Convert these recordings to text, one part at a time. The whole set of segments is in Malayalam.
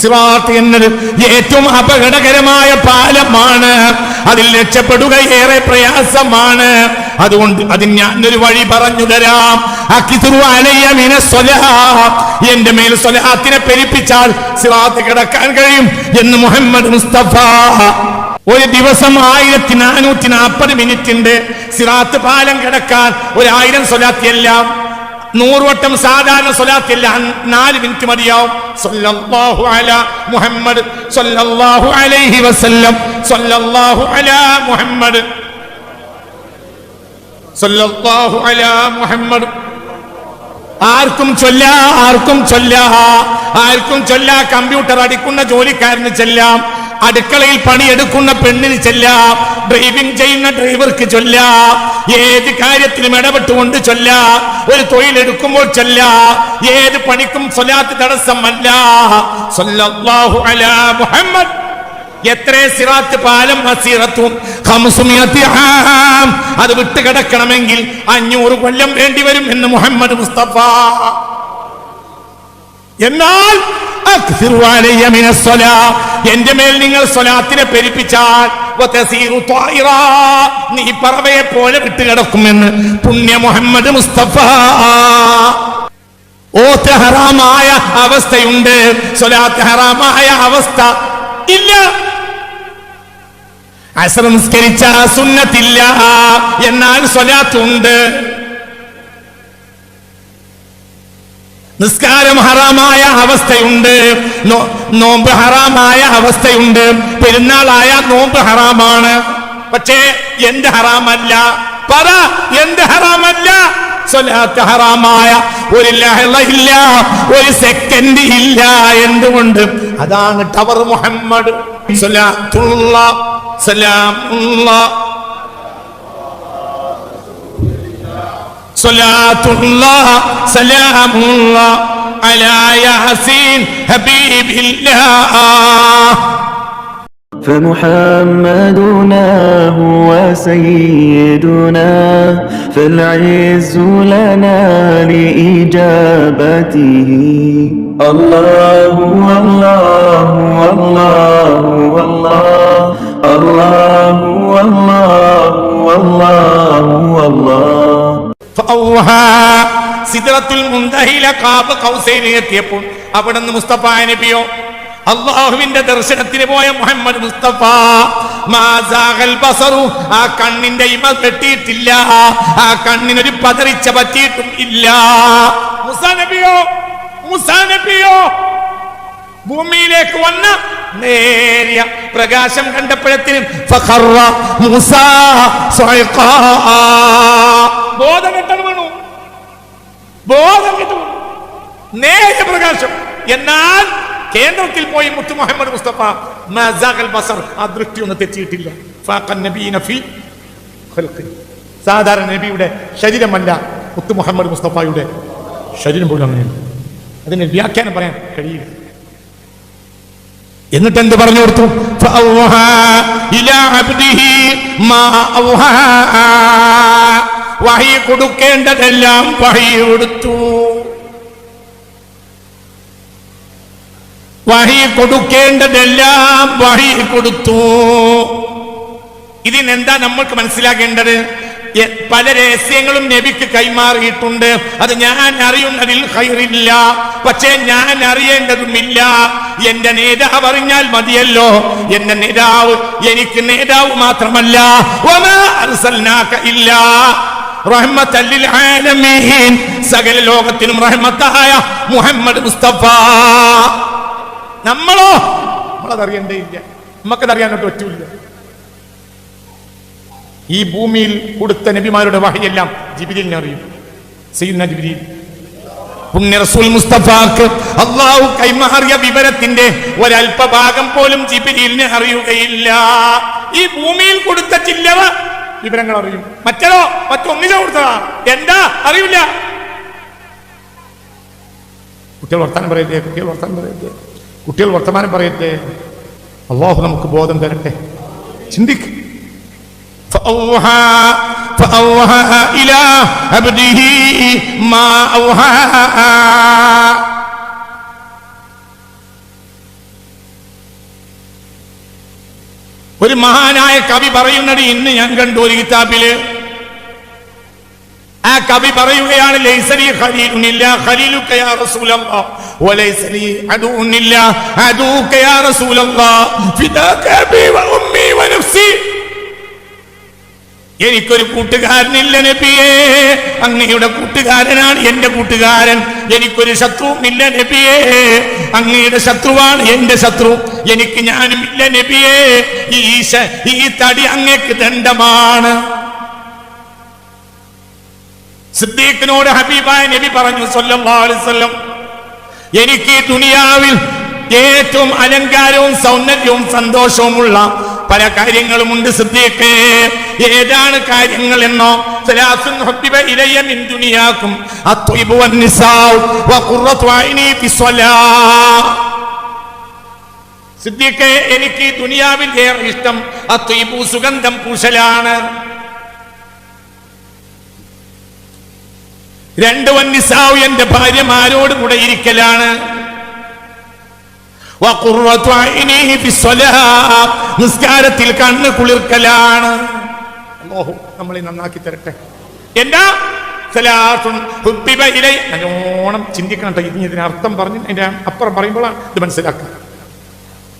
സിറാത്ത് എന്നത് ഏറ്റവും അപകടകരമായ പാലമാണ്. അതിൽ രക്ഷപ്പെടുക ഏറെ പ്രയാസമാണ്. അതുകൊണ്ട് അതിന് ഞാനൊരു വഴി പറഞ്ഞു തരാം. എന്റെ മേൽ സ്വലാത്തിനെ പെരിപ്പിച്ചാൽ സിറാത്ത് കിടക്കാൻ കഴിയും എന്ന് മുഹമ്മദ് മുസ്തഫ. ഒരു ദിവസം ആയിരത്തി നാനൂറ്റി നാൽപ്പത് മിനിറ്റിന്റെ സിറാത്ത് പാലം കിടക്കാൻ ഒരായിരം സ്വലാത്തിയെല്ലാം. നൂറ് വട്ടം സാധാരണ സ്വലാത്തില്ല. നാല് മിനിറ്റ് മതിയാവും. സല്ലല്ലാഹു അല മുഹമ്മദ് സല്ലല്ലാഹു അലൈഹി വസല്ലം സല്ലല്ലാഹു അല മുഹമ്മദ്. സല്ലല്ലാഹു അല മുഹമ്മദ്. ആർക്കും ചൊല്ല ആർക്കും ചൊല്ല ആർക്കും ചൊല്ല. കമ്പ്യൂട്ടർ അടിക്കുന്ന ജോലിക്കാരന് ചെല്ലാം. അടുക്കളയിൽ പണിയെടുക്കുന്ന പെണ്ണിന് ചെല്ലാം. ഡ്രൈവിംഗ് ചെയ്യുന്ന ഡ്രൈവർക്ക് ചൊല്ല ഏത് കാര്യത്തിലും ഇടപെട്ടുകൊണ്ട് ചൊല്ല ഒരു തൊഴിലെടുക്കുമ്പോൾ ചൊല്ല ഏത് പണിക്കും സ്വലാത്ത് തടസ്സമല്ല സല്ലല്ലാഹു അലാ മുഹമ്മദ്. എത്ര സിറാത്ത് പാലം ഖംസുമിയത്തി അത് വിട്ടുകിടക്കണമെങ്കിൽ അഞ്ഞൂറ് കൊല്ലം വേണ്ടിവരും എന്ന് മുഹമ്മദ് മുസ്തഫ. എന്നാൽ. എന്റെ മേൽ നിങ്ങൾ സ്വലാത്തിനെ പെരുപ്പിച്ചാൽ. നീ പറവയെ പോലെ വിട്ട് കിടക്കുമെന്ന് പുണ്യ മുഹമ്മദ് മുസ്തഫ. ഓത്ത് ഹറാമായ അവസ്ഥയുണ്ട്. സ്വലാത്ത് ഹറാമായ അവസ്ഥ ഇല്ല. അസംസ്കരിച്ച സുന്നത്തില്ല. എന്നാൽ സ്വലാത്തുണ്ട്. നിസ്കാരം ഹറാമായ അവസ്ഥയുണ്ട്. നോമ്പ് ഹറാമായ അവസ്ഥയുണ്ട്. പെരുന്നാളായ നോമ്പ് ഹറാമാണ്. പക്ഷേ എന്ത് ഹറാമല്ല? പറ എന്ത് ഹറാമല്ല? സ്വലാത്ത് ഹറാമായ ഒരു ലഹള ഇല്ല ഒരു സെക്കൻഡ് ഇല്ല എന്തുകൊണ്ട്? അതാണ് ടവർ മുഹമ്മദ്. സ്വലാത്തുള്ള സലാമുള്ള صلاة الله سلام الله على ياسين حبيب الله. فمحمدنا هو سيدنا فالعز لنا لإجابته. الله الله الله الله الله الله الله الله. സിദ്റത്തുൽ മുന്തഹില കാബ് കൗസൈനിൽ എത്തിയപ്പോൾ അവിടെ നിന്ന് മുസ്തഫ നബിയോ അള്ളാഹുവിന്റെ ദർശനത്തിന് പോയ മുഹമ്മദ് മുസ്തഫ ബസറു ആ കണ്ണിന്റെ ഇമ വെട്ടിയിട്ടില്ല ആ കണ്ണിനൊരു പതറിച്ച പറ്റിയിട്ടും ഇല്ല മുസാ നബിയോ മുസാ നബിയോ ഭൂമിയിലേക്ക് വന്ന നേരിയ പ്രകാശം കണ്ടപ്പോഴത്തിനും. ബോധം ബോധം വീണു. പ്രകാശം എന്നാൽ കേന്ദ്രത്തിൽ പോയി മുത്തു മുഹമ്മദ് മുസ്തഫ ബസർ ആ ദൃഷ്ടി ഒന്നും തെറ്റിയിട്ടില്ല. സാധാരണ നബിയുടെ ശരീരമല്ല മുത്തു മുഹമ്മദ് മുസ്തഫയുടെ ശരീരം പോലും അങ്ങനെയാണ് അതിന് വ്യാഖ്യാനം പറയാൻ കഴിയില്ല എന്നിട്ട് എന്ത് പറഞ്ഞു കൊടുത്തു ഇലാ അബ്ദിഹി മാ ഔഹാ. വഹി കൊടുക്കേണ്ടതെല്ലാം വഹി കൊടുത്തു. വഹി കൊടുക്കേണ്ടതെല്ലാം വഹി കൊടുത്തു. ഇതിനെന്താ നമ്മൾക്ക് മനസ്സിലാക്കേണ്ടത്? പല രഹസ്യങ്ങളും നബിക്ക് കൈമാറിയിട്ടുണ്ട്. അത് ഞാൻ അറിയുന്നതിൽ ഹൈറില്ല പക്ഷേ ഞാൻ അറിയേണ്ടതുമില്ല. എന്റെ നേതാവ് അറിഞ്ഞാൽ മതിയല്ലോ. എന്റെ നേതാവ് എനിക്ക് നേതാവ് മാത്രമല്ല. സകല ലോകത്തിനും റഹ്മത്തായ മുഹമ്മദ് മുസ്തഫ. നമ്മളോ? നമ്മളതറിയണ്ടേ ഇല്ല നമുക്കതറിയാൻ പറ്റൂല ഈ ഭൂമിയിൽ കൊടുത്ത നബിമാരുടെ വഹയെല്ലാം ജിബിലിനെ അറിയും. സീന ജിബ്രീൽ. പുണ്യ റസൂൽ മുസ്തഫാക്ക് അള്ളാഹു കൈമാറിയ വിവരത്തിന്റെ ഒരല്പഭാഗം പോലും ജിബിലിനെ അറിയുകയില്ല. ഈ ഭൂമിയിൽ കൊടുത്ത ചില്ലറ വിവരങ്ങൾ അറിയും മറ്റോ മറ്റൊന്നിനോ കൊടുത്തതാ എന്താ അറിയില്ല കുട്ടികൾ വർത്താനം പറയട്ടെ കുട്ടികൾ വർത്താനം പറയട്ടെ കുട്ടികൾ വർത്തമാനം പറയട്ടെ അള്ളാഹു നമുക്ക് ബോധം തരട്ടെ ചിന്തിക്ക് فأوحى فأوحى إلى عبده ما أوحى ഒരു മഹാനായ കവി പറയുന്നത് ഇന്ന് ഞാൻ കണ്ടു ഒരു കിതാബിൽ. ആ കവി പറയുകയാണ് ലൈസലി യാ റസൂലല്ലാഹ് യാ റസൂലല്ലാഹ് ബി വ വ നഫ്സി. എനിക്കൊരു കൂട്ടുകാരനില്ല നബിയേ. അങ്ങയുടെ കൂട്ടുകാരനാണ് എന്റെ കൂട്ടുകാരൻ. എനിക്കൊരു ശത്രുവുമില്ല നബിയേ. അങ്ങയുടെ ശത്രുവാണ് എന്റെ ശത്രു. എനിക്ക് ഞാനും ഇല്ല നബിയേ ഈശ ഈ തടി അങ്ങക്ക് ദണ്ഡമാണ്. സിദ്ദീഖിനോട് ഹബീബായ നബി പറഞ്ഞു വസല്ലം എനിക്ക് ദുനിയാവിൽ ഏറ്റവും അലങ്കാരവും സൗന്ദര്യവും സന്തോഷവുമുള്ള പല കാര്യങ്ങളുമുണ്ട് സിദ്ദീഖേ. ഏതാണ് കാര്യങ്ങൾ എന്നോ? സലാസും സിദ്ദീഖ് എനിക്ക് ദുനിയാവിൽ ഏറെ ഇഷ്ടം അത്വീപു സുഗന്ധം പൂശലാണ്. രണ്ട് വന്നിസാവ് എന്റെ ഭാര്യമാരോട് കൂടെ ഇരിക്കലാണ്. നിസ്കാരത്തിൽ കണ്ണ് കുളിർക്കലാണ്. അല്ലാഹു നമ്മളെ നന്നാക്കി തരട്ടെ. എന്താ? നല്ലോണം ചിന്തിക്കണം കേട്ടോ. ഇതിന് ഇതിന് അർത്ഥം പറഞ്ഞു അതിന്റെ അപ്പുറം പറയുമ്പോഴാണ് ഇത് മനസ്സിലാക്കുക.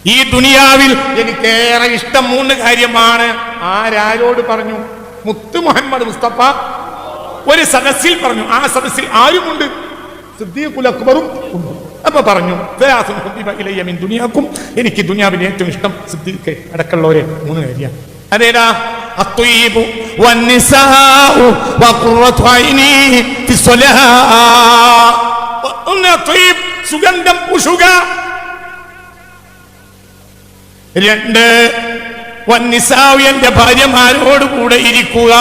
ഈ ദുനിയാവിൽ എനിക്കേറെ ഇഷ്ടം മൂന്ന് കാര്യമാണ്. ആരാരോട് പറഞ്ഞു? മുത്തു മുഹമ്മദ് മുസ്തഫ. ഒരു സദസ്സിൽ പറഞ്ഞു. ആ സദസ്സിൽ ആരുമുണ്ട്? സിദ്ദീഖുൽ അക്ബറും ഉണ്ട്. അപ്പൊ പറഞ്ഞു "സലാസുൻ ഹുബ്ബിബ ഇലയ്യ മിൻ ദുനിയാക്കും. എനിക്ക് ദുനിയാവിന് ഏറ്റവും ഇഷ്ടം സിദ്ദീഖ് അടക്കമുള്ളവരെ മൂന്ന് കാര്യം അതേടാ സുഗന്ധം രണ്ട് വന്നിസാവ് എന്റെ ഭാര്യമാരോട് കൂടെ ഇരിക്കുക.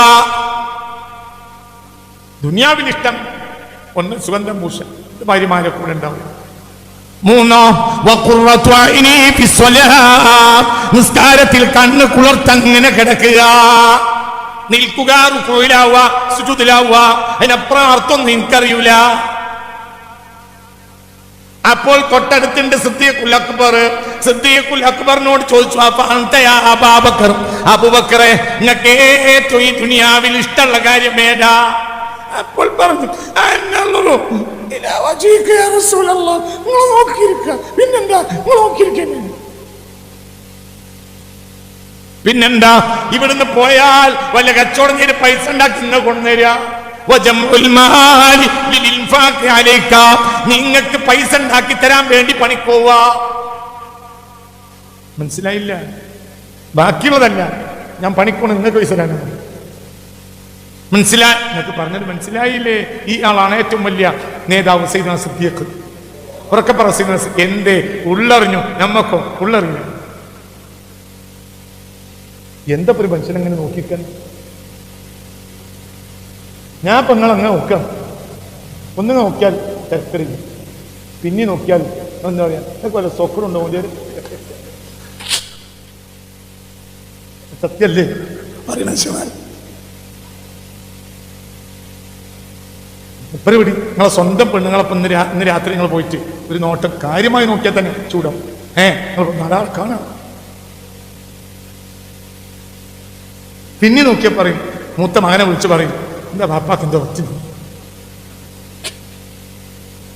ദുനിയാവിനിഷ്ടം ഒന്ന് സുഗന്ധം പൂശ ഭാര്യമാരെ കൂടെ ഉണ്ടാവും മൂന്നോ. നിസ്കാരത്തിൽ കണ്ണ് കുളിർത്തങ്ങനെ കിടക്കുക. നിൽക്കുക റുക്കോയിലാവുക സുജുദിലാവുക അതിനപ്പുറം നിനക്കറിയൂല. അപ്പോൾ തൊട്ടടുത്തുണ്ട് സിദ്ദീഖുൽ അക്ബർ. സിദ്ദീഖുൽ അക്ബറിനോട് ചോദിച്ചു അബാബക്കർ? അബുബക്കറെ നിങ്ങൾക്ക് ഈ ദുനിയാവിൽ ഇഷ്ടമുള്ള കാര്യം ഏതാ? അപ്പോൾ പറഞ്ഞു പിന്നെന്താ പിന്നെന്താ ഇവിടുന്ന് പോയാൽ വല്ല കച്ചവടം ചെയ്ത് പൈസ ഉണ്ടാക്കി നിങ്ങൾ കൊണ്ടുവരിക. നിങ്ങൾക്ക് പൈസ ഉണ്ടാക്കി തരാൻ വേണ്ടി പണിക്കോവ. മനസ്സിലായില്ല? ബാക്കിയുള്ളതല്ല ഞാൻ പണിക്കോണം നിങ്ങൾക്ക് പൈസ തരാനാണ്. മനസ്സിലായി നിങ്ങൾക്ക് പറഞ്ഞത് മനസ്സിലായില്ലേ? ഈ ആളാണ് ഏറ്റവും വലിയ നേതാവ് സൈദന സിദ്ദീഖ് ഉറക്കെ പറ സൈദന സിദ്ധി എന്തേ? ഉള്ളറിഞ്ഞു. നമ്മക്കോ? ഉള്ളറിഞ്ഞു. എന്താ ഒരു മനുഷ്യൻ അങ്ങനെ നോക്കിക്കാൻ? ഞാൻ ഇപ്പൊ നിങ്ങൾ അങ്ങനെ നോക്കാം. ഒന്ന് നോക്കിയാൽ തിരക്കറില്ല പിന്നെ നോക്കിയാൽ എന്താ പറയാ? എന്നൊക്കെ വല്ല സൊക്കറുണ്ടോ സത്യല്ലേ? പറയണ ശിവൻ പരിപാടി നിങ്ങളെ സ്വന്തം പെണ്ണുങ്ങളൊപ്പം ഇന്ന് രാത്രി നിങ്ങൾ പോയിട്ട് ഒരു നോട്ടം കാര്യമായി നോക്കിയാൽ തന്നെ ചൂടം ഏ നിങ്ങൾ നാലാൾ കാണാം പിന്നെ നോക്കിയാൽ പറയും മൂത്ത മകനെ വിളിച്ച് പറയും എന്താ പാപ്പാക്ക് എന്താ ഒച്ച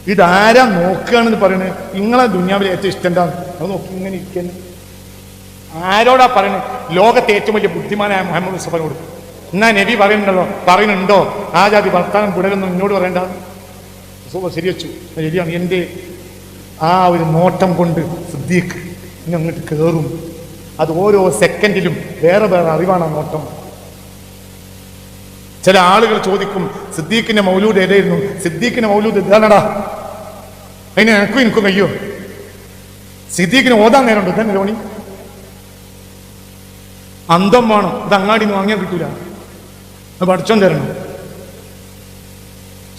ഇതാരാ നോക്കുകയാണെന്ന് പറയണത് നിങ്ങളെ ദുനിയാവിലെ ഏറ്റവും ഇഷ്ടം എന്താണ് അത് നോക്കി ഇങ്ങനെ ഇരിക്കുന്നു ആരോടാ പറയണത് ലോകത്തെ ഏറ്റവും വലിയ ബുദ്ധിമാനായ മുഹമ്മദ് മുസ്തഫനോട് എന്നാ നബി പറയുന്നുണ്ടല്ലോ പറയുന്നുണ്ടോ? ആ ജാതി ഭർത്താനം വിടരുന്നു എന്നോട് പറയണ്ട. ശരിവച്ചു ശരി വെച്ചു. ശരിയാണ്. എന്റെ ആ ഒരു നോട്ടം കൊണ്ട് സിദ്ദീഖ് ഇനി അങ്ങോട്ട് കയറും അത് ഓരോ സെക്കൻഡിലും വേറെ വേറെ അറിവാണ് ആ നോട്ടം. ചില ആളുകൾ ചോദിക്കും സിദ്ദീഖിന്റെ മൗലൂദ് ഏതായിരുന്നു? സിദ്ദീഖിന്റെ മൗലൂദ് ഇതാണടാ. അതിന് എനക്കും എനിക്കും കയ്യോ സിദ്ദീഖിന് ഓതാൻ നേരമുണ്ട്? ഇതന്നെ ലോണി അന്തം വേണം. ഇത് അങ്ങാടി നിന്ന് വാങ്ങിയാൽ കിട്ടൂല. അത് പഠിച്ചോൻ തരണം.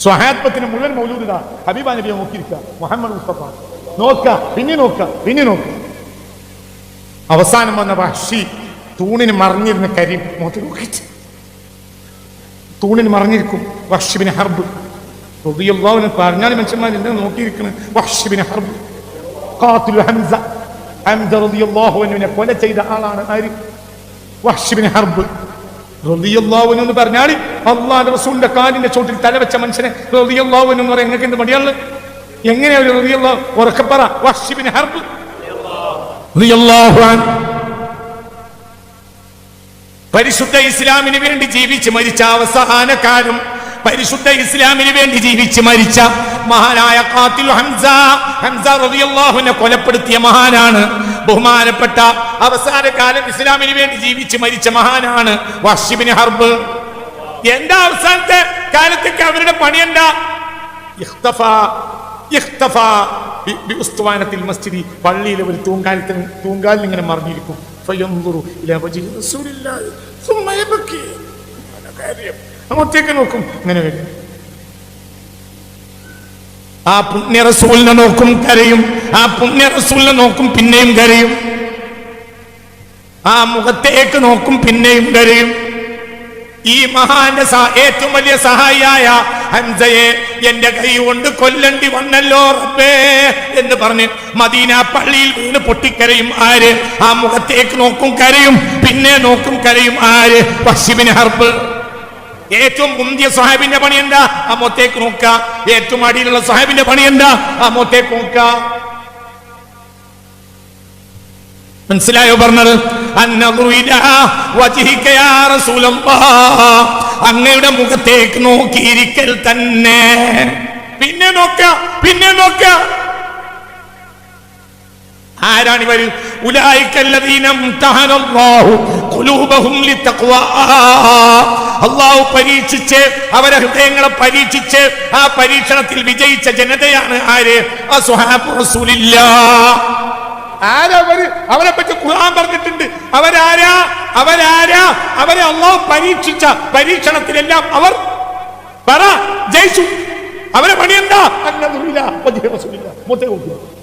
സ്വഹാത്മത്തിന് മുഴുവൻ മൗലൂദ് ഇതാ. ഹബീബ നബിയെ നോക്കിയിരിക്കുക മുഹമ്മദ് മുസ്തഫ. നോക്ക പിന്നെ നോക്ക പിന്നെ നോക്ക. അവസാനം വന്ന വഹ്ഷി തൂണിന് മറിഞ്ഞിരുന്ന കരീം മുഖത്ത് നോക്കിച്ച് തൂണിന് മറിഞ്ഞിരിക്കും വഹ്ഷിബിന് ഹർബ്. റളിയല്ലാഹുവിനെ പറഞ്ഞാൽ മനുഷ്യന്മാർ എന്താ നോക്കിയിരിക്കുന്നത് വഹ്ഷിബിന് ഹർബ്. കാത്തുൽ ഹംസ. ഹംസ അൻഹുവിനെ കൊല ചെയ്ത ആളാണ് ആര്? വഹ്ഷിബിൻ ഹർബ്. എന്ന് പറഞ്ഞാൽ അള്ളാഹുന്റെ റസൂലിന്റെ കാലിന്റെ ചോട്ടിൽ തല വെച്ച മനുഷ്യനെ റളിയല്ലാഹു എന്ന് പറയാൻ നിങ്ങൾക്ക് എന്ത് മടിയാൾ എങ്ങനെയാ ഒരു റളിയല്ലാഹു? ഉറക്കപ്പറ വഹ്ഷിബിൻ ഹർബ്. പരിശുദ്ധ ഇസ്ലാമിന് വേണ്ടി ജീവിച്ച് മരിച്ച അവസാനക്കാരും പരിശുദ്ധ ഇസ്ലാമിന് വേണ്ടി ജീവിച്ച് മരിച്ച മഹാനായ കാത്തിൽ ഹംസ ഹംസ റളിയല്ലാഹുവിനെ കൊലപ്പെടുത്തിയ മഹാനാണ് ബഹുമാനപ്പെട്ട അവസാന കാലം ഇസ്ലാമിന് വേണ്ടി ജീവിച്ച് മരിച്ച മഹാനാണ് വഷിബിന് ഹർബ്. എന്താ അവസാനത്തെ കാലത്തേക്ക് അവരുടെ പണി എന്താ? മസ്ജിദി പള്ളിയിലെ ഒരു തൂങ്കാലത്തിന് തൂങ്കാലിൽ ഇങ്ങനെ മറിഞ്ഞിരിക്കും. അങ്ങോട്ടേക്ക് നോക്കും. ഇങ്ങനെ വരും. ആ പുണ്യ റസൂലിനെ നോക്കും കരയും. ആ പുണ്യ റസൂലിനെ നോക്കും പിന്നെയും കരയും. ആ മുഖത്തേക്ക് നോക്കും പിന്നെയും കരയും. ഈ മഹാന്റെ ഏറ്റവും വലിയ സഹായിയായ ഹംസയെ എന്റെ കൈ കൊണ്ട് കൊല്ലണ്ടി വന്നല്ലോ റബ്ബേ എന്ന് പറഞ്ഞ് മദീന പള്ളിയിൽ വീണ് പൊട്ടിക്കരയും ആര്? ആ മുഖത്തേക്ക് നോക്കും കരയും പിന്നെ നോക്കും കരയും ആര്? പശ്ചിമിന് ഹർബ് ഏറ്റവും മുന്തിയ സാഹിബിന്റെ പണി എന്താ ആ മൊത്തേക്ക് നോക്ക ഏറ്റവും അടിയിലുള്ള സാഹിബിന്റെ പണി എന്താ ആ മൊത്തേക്ക് നോക്ക മനസ്സിലായോ പറഞ്ഞത്. അങ്ങയുടെ മുഖത്തേക്ക് നോക്കിയിരിക്കൽ തന്നെ. പിന്നെ നോക്ക പിന്നെ നോക്ക ആരാണ് അല്ലാഹു പരീക്ഷിച്ച് അവരെ ഹൃദയങ്ങളെ പരീക്ഷിച്ച് ആ പരീക്ഷണത്തിൽ വിജയിച്ച ജനതയാണ് ആര്? ആരവര് അവരെ? പറ്റി ഖുർആൻ പറഞ്ഞിട്ടുണ്ട്. അവരാരാ? അവരാരാ? അവരെ അള്ളാഹു പരീക്ഷിച്ച പരീക്ഷണത്തിലെല്ലാം അവർ പറ ജയിച്ചു. അവരെ പണി എന്താ റസൂലില്ല. മുത്തേ നോക്കുക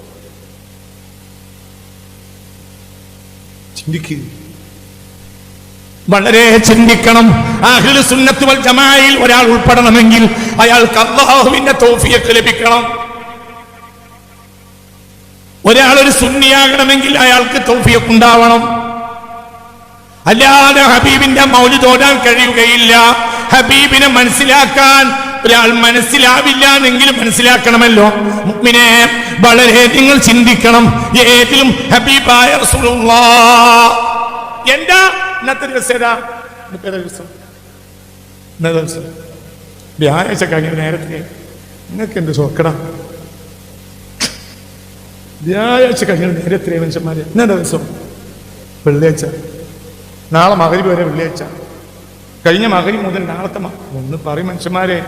ചിന്തിക്കുക വളരെ ചിന്തിക്കണം. സുന്നത്ത് വൽ ജമാഅയിൽ ഒരാൾ ഉൾപ്പെടണമെങ്കിൽ അയാൾക്ക് അള്ളാഹുവിന്റെ തോഫിയക്ക് ലഭിക്കണം. ഒരാൾ ഒരു സുന്നിയാകണമെങ്കിൽ അയാൾക്ക് തോഫിയൊക്കെ ഉണ്ടാവണം. അല്ലാതെ ഹബീബിന്റെ മൗലി തോടാൻ കഴിയുകയില്ല. ഹബീബിനെ മനസ്സിലാക്കാൻ ഒരാൾ മനസ്സിലാവില്ല എന്നെങ്കിലും മനസ്സിലാക്കണമല്ലോ. മുഅ്മിനെ വളരെ നിങ്ങൾ ചിന്തിക്കണം. ഏതിലും ഹബീബായ എന്താ? ഇന്നത്തെ ദിവസം ഏതാ? ഇന്നത്തെ ദിവസം. ഇന്നത്തെ ദിവസം. വ്യാഴാഴ്ച കഴിഞ്ഞ നേരത്തെ നിങ്ങൾക്ക് എന്ത് സോക്കടാ? വ്യാഴാഴ്ച കഴിഞ്ഞ നേരത്തെ മനുഷ്യന്മാരെ ഇന്നത്തെ ദിവസം. വെള്ളിയാഴ്ച. നാളെ മകരി വരെ വെള്ളിയാഴ്ച. കഴിഞ്ഞ മകരി മുതൽ നാളത്തെ ഒന്ന് പറയും മനുഷ്യന്മാരെ.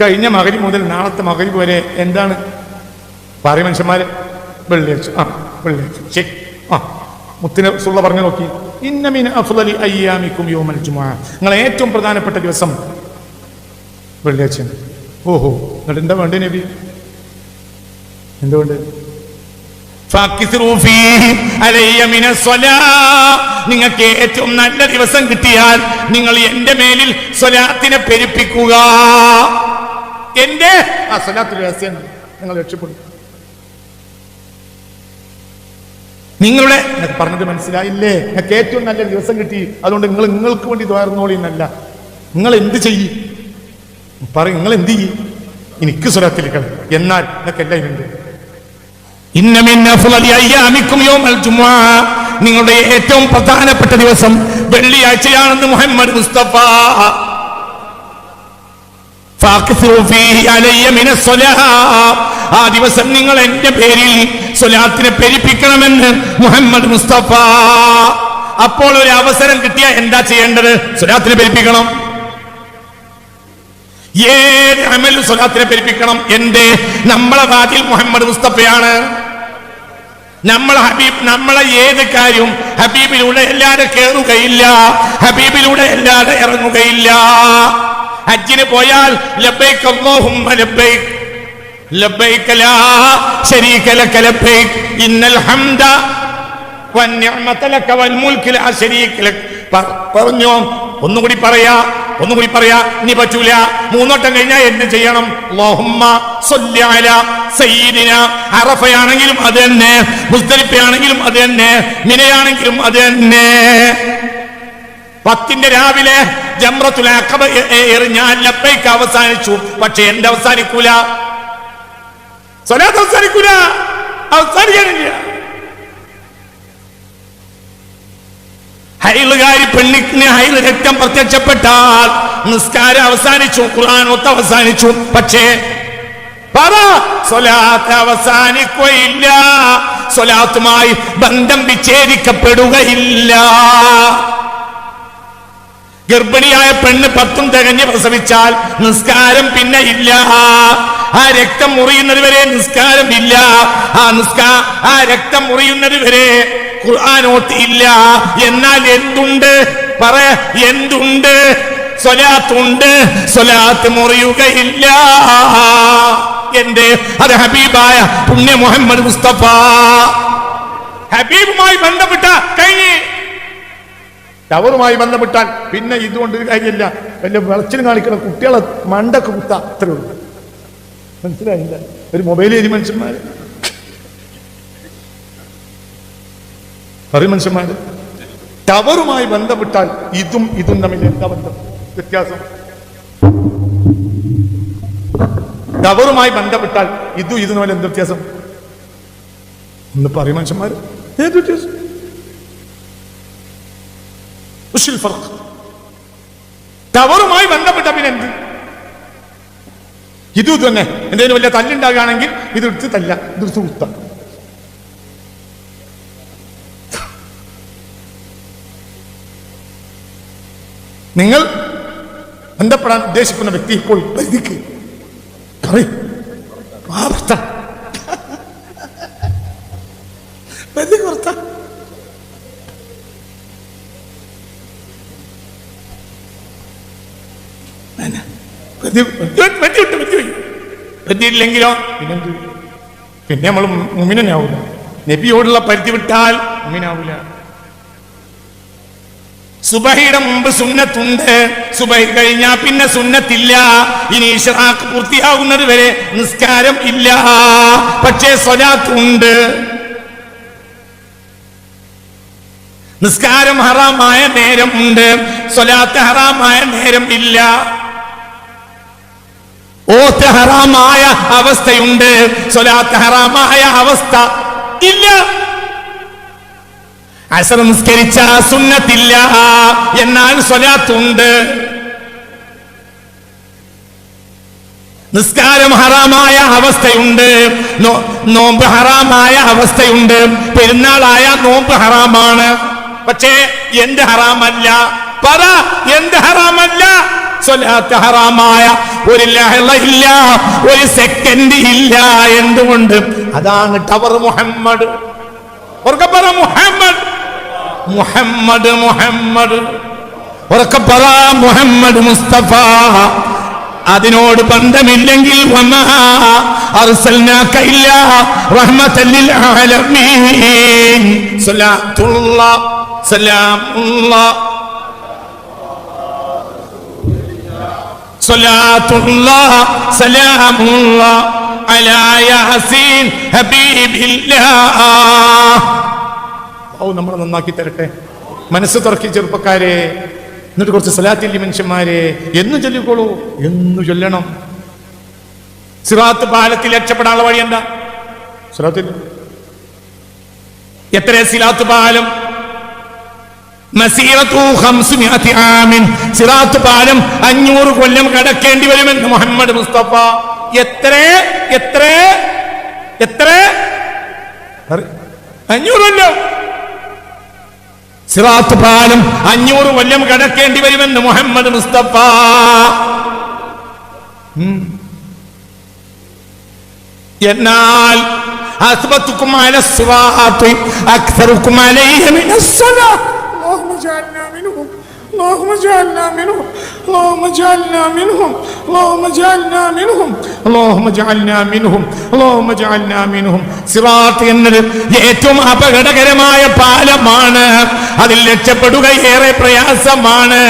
കഴിഞ്ഞ മകരി മുതൽ നാളത്തെ മകരി വരെ എന്താണ്? പാറി മനുഷ്യന്മാരെ. വെള്ളിയാഴ്ച. ആ വെള്ളിയാഴ്ച. ശരി. ആ മുത്തിന് സുള്ള പറഞ്ഞു നോക്കി. ഇന്നമിന് അഫ്ലലി അയ്യാമിക്കും യോ ജുമാ. നിങ്ങൾ ഏറ്റവും പ്രധാനപ്പെട്ട ദിവസം വെള്ളിയാഴ്ച ഓഹോ എന്നിട്ട് എന്താ വേണ്ടേ നബി? എന്തുകൊണ്ട്? നിങ്ങൾക്ക് ഏറ്റവും നല്ല ദിവസം കിട്ടിയാൽ നിങ്ങൾ എന്റെ മേലിൽ സ്വലാത്തിനെ പെരുപ്പിക്കുക. എന്റെ ആ സ്വലാത്ത് രഹസ്യം നിങ്ങൾ രക്ഷപ്പെടും നിങ്ങളുടെ എനിക്ക് പറഞ്ഞത് മനസ്സിലായില്ലേ? എനിക്ക് ഏറ്റവും നല്ല ദിവസം കിട്ടി. അതുകൊണ്ട് നിങ്ങൾ നിങ്ങൾക്ക് വേണ്ടി തോർന്നോളി എന്നല്ല. നിങ്ങൾ എന്ത് ചെയ്യും? പറ നിങ്ങൾ എന്ത് ചെയ്യും? എനിക്ക് സ്വലാത്തിരിക്കണം എന്നാൽ ഇതൊക്കെ എല്ലാം ഉണ്ട് നിങ്ങളുടെ ഏറ്റവും പ്രധാനപ്പെട്ട ദിവസം വെള്ളിയാഴ്ചയാണെന്ന് മുഹമ്മദ് മുസ്തഫ. ആ ദിവസം നിങ്ങൾ എന്റെ പേരിൽ സ്വലാത്തിനെ പെരിപ്പിക്കണമെന്ന് മുഹമ്മദ് മുസ്തഫ. അപ്പോൾ ഒരു അവസരം കിട്ടിയ എന്താ ചെയ്യേണ്ടത്? സ്വലാത്തിനെ പെരിപ്പിക്കണം. ഏത് അമലും സ്വലാത്തിനെ പെരിപ്പിക്കണം? എന്റെ നമ്മളെ വാതിൽ മുഹമ്മദ് മുസ്തഫയാണ്. നമ്മളെ ഹബീബ് നമ്മളെ ഏത് കാര്യവും ഹബീബിലൂടെ അല്ലാതെ കയറുകയില്ല ഹബീബിലൂടെ അല്ലാതെ ഇറങ്ങുകയില്ല. ഹജ്ജിന് പോയാൽ ലബൈക്ക് അല്ലാഹുമ്മ ലക ഇന്നൽ ഹംദ ലക വൽ പറഞ്ഞോ? ഒന്നുകൂടി പറയാ ഒന്നുകൂടി പറയാ. ഇനി പറ്റൂല. മൂന്നോട്ടം കഴിഞ്ഞാൽ എന്ത് ചെയ്യണം? അല്ലാഹുമ്മ സല്ലി അലാ സയ്യിദിന. അറഫയാണെങ്കിലും അത് തന്നെ. മുസ്തലിഫയാണെങ്കിലും അത് തന്നെ. മിനയാണെങ്കിലും അത് തന്നെ. പത്തിന്റെ രാവിലെ ജമ്രത്തുൽ അഖബ എറിഞ്ഞാൽ ലബൈക്ക് അവസാനിച്ചു. പക്ഷെ എന്റെ അവസാനിക്കൂല. സ്വലാത്ത് അവസാനിക്കൂല. അവസാനിക്കാനില്ല. ഹൈലുകാരി പെണ്ണിന് ഹൈൽ രക്തം പ്രത്യക്ഷപ്പെട്ടാൽ നിസ്കാരം അവസാനിച്ചു ഖുർആൻ ഒത്ത് അവസാനിച്ചു. പക്ഷേ സ്വലാത്ത് അവസാനിക്കുകയില്ല. സ്വലാത്തുമായി ബന്ധം വിച്ഛേദിക്കപ്പെടുകയില്ല. ഗർഭിണിയായ പെണ്ണ് പത്തും തികഞ്ഞ് പ്രസവിച്ചാൽ നിസ്കാരം പിന്നെ ഇല്ല. ആ രക്തം മുറിയുന്നത് വരെ നിസ്കാരം ഇല്ല. ആ നിസ്കാ ആ രക്തം മുറിയുന്നത് വരെ ഖുർആാനോട്ട് ഇല്ല. എന്നാൽ എന്തുണ്ട്? പറ എന്തുണ്ട്? സ്വലാത്തുണ്ട്. സ്വലാത്ത് മുറിയുകയില്ല. എന്റെ അത് ഹബീബായ പുണ്യ മുഹമ്മദ് മുസ്തഫ. ഹബീബുമായി ബന്ധപ്പെട്ട കഴിഞ്ഞ് ടവറുമായി ബന്ധപ്പെട്ടാൽ പിന്നെ ഇതുകൊണ്ട് ഒരു കാര്യമില്ല. വലിയ വെളച്ചിന് കാണിക്കുന്ന കുട്ടികളെ മണ്ടൊക്കെ കുത്ത. അത്രേ ഉള്ളൂ. മനസ്സിലായില്ല? ഒരു മൊബൈൽ ഏരി മനുഷ്യന്മാർ പറയും മനുഷ്യന്മാര്. ടവറുമായി ബന്ധപ്പെട്ടാൽ ഇതും ഇതും തമ്മിൽ എന്താ ബന്ധം? വ്യത്യാസം. ടവറുമായി ബന്ധപ്പെട്ടാൽ ഇതും ഇതും തമ്മിൽ എന്ത് വ്യത്യാസം? ഒന്ന് പറയും മനുഷ്യന്മാര്. ഏത് വ്യത്യാസം? ടവറുമായി ബന്ധപ്പെട്ട പിന്നെ എന്ത്? ഇത് തന്നെ. എന്തെങ്കിലും വലിയ തല്ലുണ്ടാകുകയാണെങ്കിൽ ഇത് എടുത്ത് തല്ല. ഇതെടുത്ത് കുത്ത. നിങ്ങൾ ബന്ധപ്പെടാൻ ഉദ്ദേശിക്കുന്ന വ്യക്തി ഇപ്പോൾ പരിധിക്ക്. പറയും. പറ്റിയില്ലെങ്കിലോ പിന്നെന്ത്? പിന്നെ നമ്മൾ മുമിനാവൂല നബിയോടുള്ള പരിധി വിട്ടാൽ മുമിനാവൂല. സുബഹിയുടെ മുമ്പ് സുന്നത്തുണ്ട്. സുബഹി കഴിഞ്ഞാ പിന്നെ സുന്നത്തില്ല. ഇനി ഇഷറാക്ക് പൂർത്തിയാകുന്നത് വരെ നിസ്കാരം ഇല്ല. പക്ഷേ സ്വലാത്തുണ്ട്. നിസ്കാരം ഹറാമായ നേരം ഉണ്ട് സ്വലാത്ത് ഹറാമായ നേരം ഇല്ല ഓത്ത് ഹറാമായ അവസ്ഥയുണ്ട്. സ്വലാത്ത് ഹറാമായ അവസ്ഥ ഇല്ല. അസർ സുന്നത്തില്ല എന്നാൽ സ്വലാത്തുണ്ട്. നിസ്കാരം ഹറാമായ അവസ്ഥയുണ്ട്. നോമ്പ് ഹറാമായ അവസ്ഥയുണ്ട്. പെരുന്നാളായ നോമ്പ് ഹറാമാണ്. പക്ഷേ എന്റെ ഹറാമല്ല? പറ എന്റെ ഹറാമല്ല? സ്വലാത്ത് ഹറാമായ ഒരു ഇല്ല ഒരു സെക്കൻഡ് ഇല്ല എന്തുകൊണ്ട്? അതാണ് ടവർ മുഹമ്മദ്. ഉറക്കെ പറ മുഹമ്മദ്. മുഹമ്മദ് മുഹമ്മദ്. ഉറക്കെ പറ മുഹമ്മദ് മുസ്തഫ. അതിനോട് ബന്ധമില്ലെങ്കിൽ വമാ അർസൽനാക ഇല്ലാ ഹബീബില്ലാഹ് ഓ നമ്മളെ നന്നാക്കി തരട്ടെ. മനസ്സ് തുറക്കി ചെറുപ്പക്കാരെ എന്നിട്ട് കുറച്ച് സലാത്തില്ലി മനുഷ്യന്മാരെ എന്ന് ചൊല്ലിക്കോളൂ എന്ന് ചൊല്ലണം. സിറാത്ത് പാലത്തിൽ രക്ഷപ്പെടാനുള്ള വഴി എന്താ സിറാത്തിൽ? എത്ര സിലാത്ത് പാലം? സിറാത്ത് പാലം അഞ്ഞൂറ് കൊല്ലം കടക്കേണ്ടി വരുമെന്ന് മുഹമ്മദ് മുസ്തഫ. എത്ര? എത്ര? എത്ര? അഞ്ഞൂറ് കൊല്ലം. സിറാത്ത് പാലം അഞ്ഞൂറ് കൊല്ലം കടക്കേണ്ടി വരുമെന്ന് മുഹമ്മദ് മുസ്തഫ. എന്നാൽ അസ്ബത്തുക്കും അലസ്വാത്ത് അക്സറുക്കും അലൈഹ മിനസ്സലാത്ത് اللهم اجعلنا منهم اللهم اجعلنا منهم اللهم اجعلنا منهم اللهم اجعلنا منهم اللهم اجعلنا منهم اللهم اجعلنا منهم സിറാത്ത് എന്നത് ഏറ്റവും അപകടകരമായ പാലമാണ് അതിൽ രക്ഷപ്പെടുക ഏറെ പ്രയാസമാണ്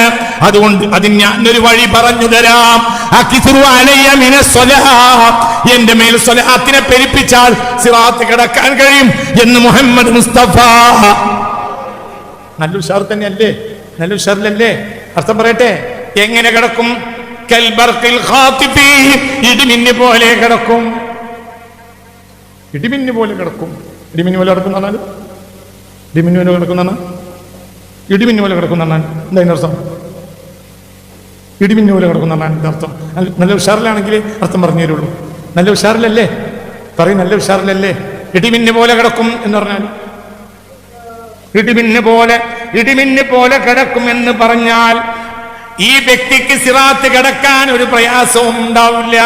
അതുകൊണ്ട് അതിന് ഞാനൊരു വഴി പറഞ്ഞു തരാം അക്കിസുറു അലയ്യ മിന സ്വലാ. എന്റെ മേൽ സ്വലാത്തിനെ പെരുപ്പിച്ചാൽ സിറാത്ത് കിടക്കാൻ കഴിയും എന്ന് മുഹമ്മദ് മുസ്തഫ നല്ല ഉഷാർ തന്നെയല്ലേ? നല്ല ഉഷാറിലല്ലേ? അർത്ഥം പറയട്ടെ. എങ്ങനെ കിടക്കും? കൽബർക്കിൽ ഇടിമിന്ന് പോലെ കിടക്കും. ഇടിമിന്ന് പോലെ കിടക്കും. ഇടിമിന്ന് പോലെ കിടക്കും എന്നാണ് ഇടിമിന്ന് പോലെ കിടക്കുന്ന ഇടിമിന്ന് പോലെ കിടക്കും എന്നാണ് എന്താ അർത്ഥം? ഇടിമിന്ന് പോലെ കിടക്കും എന്നാണ് അതിന്റെ അർത്ഥം. നല്ല ഉഷാറിലാണെങ്കിൽ അർത്ഥം പറഞ്ഞു തരുള്ളൂ. നല്ല ഉഷാറിലല്ലേ? പറയും നല്ല ഉഷാറിലല്ലേ? ഇടിമിന്ന് പോലെ കിടക്കും എന്ന് പറഞ്ഞാൽ ഇടിമിന്ന് പോലെ ഇടിമിന്ന് പോലെ കിടക്കും എന്ന് പറഞ്ഞാൽ ഈ വ്യക്തിക്ക് സിറാത്ത് കിടക്കാൻ ഒരു പ്രയാസവും ഉണ്ടാവില്ല.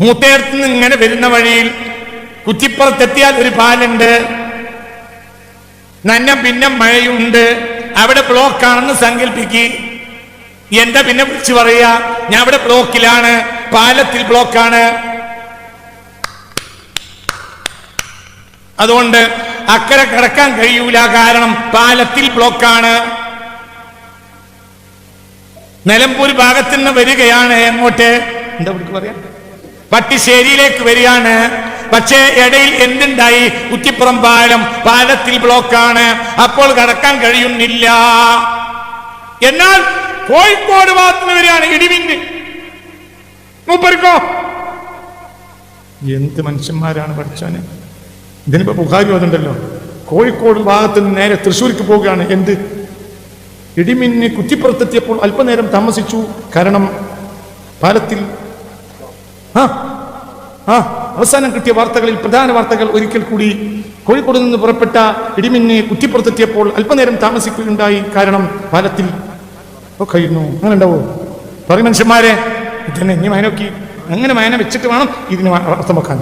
മൂത്തേർത്ത് നിന്ന് ഇങ്ങനെ വരുന്ന വഴിയിൽ കുറ്റിപ്പുറത്തെത്തിയാൽ ഒരു പാലുണ്ട്. നന്ന പിന്നെ മഴയുണ്ട്. അവിടെ ബ്ലോക്കാണെന്ന് സങ്കല്പിക്ക് എന്താ പിന്നെ വിളിച്ചു പറയാ? ഞാൻ അവിടെ ബ്ലോക്കിലാണ്. പാലത്തിൽ ബ്ലോക്കാണ്. അതുകൊണ്ട് അക്കരെ കടക്കാൻ കഴിയൂല. കാരണം പാലത്തിൽ ബ്ലോക്കാണ്. നിലമ്പൂർ ഭാഗത്തു നിന്ന് വരികയാണ് എങ്ങോട്ട്? എന്താ വിളിക്ക് പറയാ? പട്ടിശ്ശേരിയിലേക്ക് വരികയാണ്. പക്ഷേ ഇടയിൽ എന്തുണ്ടായി? കുറ്റിപ്പുറം പാലം പാലത്തിൽ ബ്ലോക്കാണ്. അപ്പോൾ കടക്കാൻ കഴിയുന്നില്ല. എന്നാൽ കോഴിക്കോട് ഭാഗത്ത് നിന്ന് വരികയാണ് ഇടിവിന്റെ മൂപ്പർക്കോ? എന്ത് മനുഷ്യന്മാരാണ് പഠിച്ചോന് ഇതിനിപ്പോ ബുഹാരി വന്നിട്ടുണ്ടല്ലോ. കോഴിക്കോട് ഭാഗത്ത് നിന്ന് നേരെ തൃശ്ശൂർക്ക് പോവുകയാണ്. എന്ത്? ഇടിമിന്നെ കുറ്റിപ്പുറത്തെത്തിയപ്പോൾ അല്പനേരം താമസിച്ചു. കാരണം പാലത്തിൽ ആ ആ അവസാനം കിട്ടിയ വാർത്തകളിൽ പ്രധാന വാർത്തകൾ ഒരിക്കൽ കൂടി. കോഴിക്കോട് നിന്ന് പുറപ്പെട്ട ഇടിമിന്നെ കുറ്റിപ്പുറത്തെത്തിയപ്പോൾ അല്പനേരം താമസിക്കുകയുണ്ടായി. കാരണം പാലത്തിൽ കഴിയുന്നു അങ്ങനെ ഉണ്ടാവോ പറയും മനുഷ്യന്മാരെ ഇതന്നെ ഇനി മയനോക്കി. അങ്ങനെ മയന വെച്ചിട്ട് വേണം ഇതിന് അർത്ഥം വെക്കാൻ.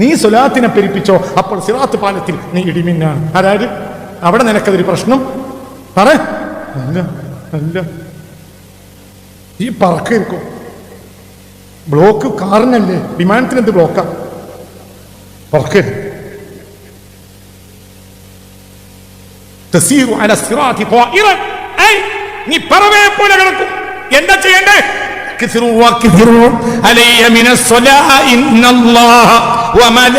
നീ സ്വലാത്തിനെ പെരിപ്പിച്ചോ അപ്പോൾ സിറാത്ത് പാലത്തിൽ നീ ഇടിമിന്നാണ്. അതായത് അവിടെ നിനക്കതൊരു പ്രശ്നം? പറ. അല്ല അല്ല. ഈ പറക്കായിരിക്കും ബ്ലോക്ക് കാറിനല്ലേ? വിമാനത്തിന് എന്ത് ബ്ലോക്കാ പറക്കരുത് നീ പറവേ പോലെ കിടക്കും. എന്താ ചെയ്യണ്ടേ? كثروا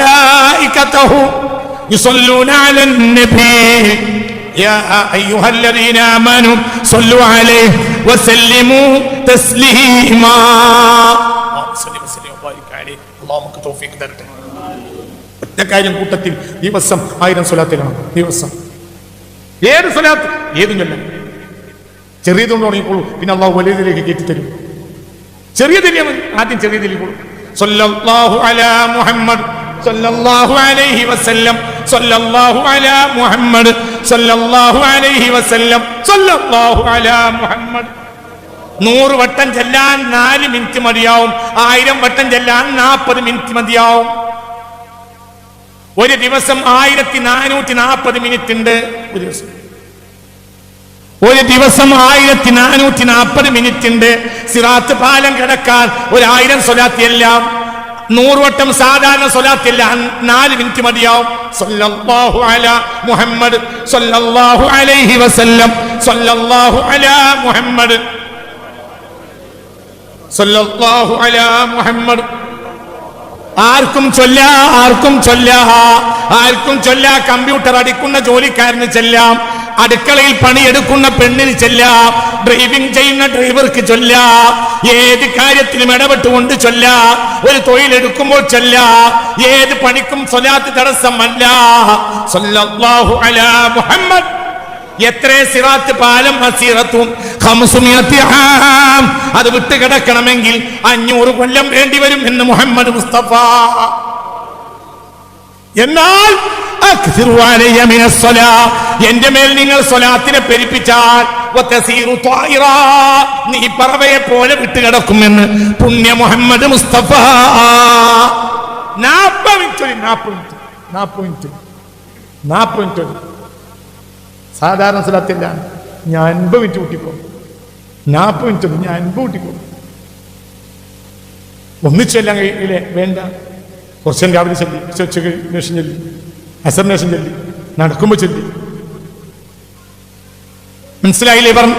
وكثروا علي من الصلاة إن الله وملائكته يصلون على النبي يا أيها الذين آمنوا صلوا عليه وسلموا تسليما اللهم صل وسلم وبارك عليه اللهم توفيق തരട്ടെ ഒറ്റ കാര്യം കൂട്ടത്തിൽ ദിവസം ആയിരം സ്വലാത്തിലാണ് ദിവസം ഏത് സ്വലാത്ത് ഏതും ചൊല്ലാം ചെറിയതുകൊണ്ട് തുടങ്ങിക്കോളൂ പിന്നെ അള്ളാഹു വലിയതിലേക്ക് കയറ്റി തരും ചെറിയതില്ലേ മതി ആദ്യം ചെറിയതിലേക്കോളൂ സല്ലല്ലാഹു അലാ മുഹമ്മദ് സല്ലല്ലാഹു അലൈഹി വസല്ലം സല്ലല്ലാഹു അലാ മുഹമ്മദ് സല്ലല്ലാഹു അലൈഹി വസല്ലം സല്ലല്ലാഹു അലാ മുഹമ്മദ്. നൂറ് വട്ടം ചെല്ലാൻ നാല് മിനിറ്റ് മതിയാവും ആയിരം വട്ടം ചെല്ലാൻ നാൽപ്പത് മിനിറ്റ് മതിയാവും. ഒരു ദിവസം ആയിരത്തി നാനൂറ്റി നാൽപ്പത് മിനിറ്റ് ഉണ്ട് ഒരു ദിവസം. ഒരു ദിവസം ആയിരത്തി നാനൂറ്റി നാൽപ്പത് മിനിറ്റ് ഉണ്ട് സിറാത്ത് പാലം കിടക്കാൻ ഒരു ആയിരം സ്വലാത്തി എല്ലാം നൂറുവട്ടം സാധാരണ സ്വലാത്തി എല്ലാം നാല് മിനിറ്റ് മതിയാവും. സല്ലല്ലാഹു അലാ മുഹമ്മദ് സല്ലല്ലാഹു അലൈഹി വസല്ലം സല്ലല്ലാഹു അലാ മുഹമ്മദ് സല്ലല്ലാഹു അലാ മുഹമ്മദ്. ആർക്കും ചൊല്ല ആർക്കും ചൊല്ല ആർക്കും ചൊല്ല കമ്പ്യൂട്ടർ അടിക്കുന്ന ജോലിക്കാരന് ചെല്ലാം. അടുക്കളയിൽ പണിയെടുക്കുന്ന പെണ്ണിന് ചൊല്ലാം. ഡ്രൈവിംഗ് ചെയ്യുന്ന ഡ്രൈവർക്ക് ചൊല്ലാം. ഏത് കാര്യത്തിലും ഇടപെട്ടുകൊണ്ട് ചൊല്ലാം. ഒരു തൊഴിലെടുക്കുമ്പോൾ ചൊല്ലാം. ഏത് പണിക്കും സ്വലാത്ത് തടസ്സമല്ല സല്ലല്ലാഹു അലാ മുഹമ്മദ്. എത്ര സിറാത്ത് പാലം ഖംസുമിയത്തി അത് വിട്ട് കിടക്കണമെങ്കിൽ അഞ്ഞൂറ് കൊല്ലം വേണ്ടി വരും എന്ന് മുഹമ്മദ് മുസ്തഫ. എന്നാൽ. എന്റെ മേൽ നിങ്ങൾ സ്വലാത്തിനെ പെരിപ്പിച്ചാൽ. നീ പറവയെ പോലെ വിട്ടുകിടക്കുമെന്ന് പുണ്യ മുഹമ്മദ് മുസ്തഫ. സാധാരണ സ്ഥലത്തില്ല ഞാൻ അൻപത് മിനിറ്റ് കൂട്ടിക്കോ. നാപ്പത് മിനിറ്റ് ഞാൻ അൻപത് കൂട്ടിക്കോ. ഒന്നിച്ചെല്ലാം കഴിയില്ലേ വേണ്ട. കുറച്ചും രാവിലെ ചൊല്ലി. ഉച്ചയ്ക്ക് ചൊല്ലി. അസർ നേഷം ചൊല്ലി നടക്കുമ്പോൾ ചൊല്ലി. മനസ്സിലായില്ലേ പറഞ്ഞു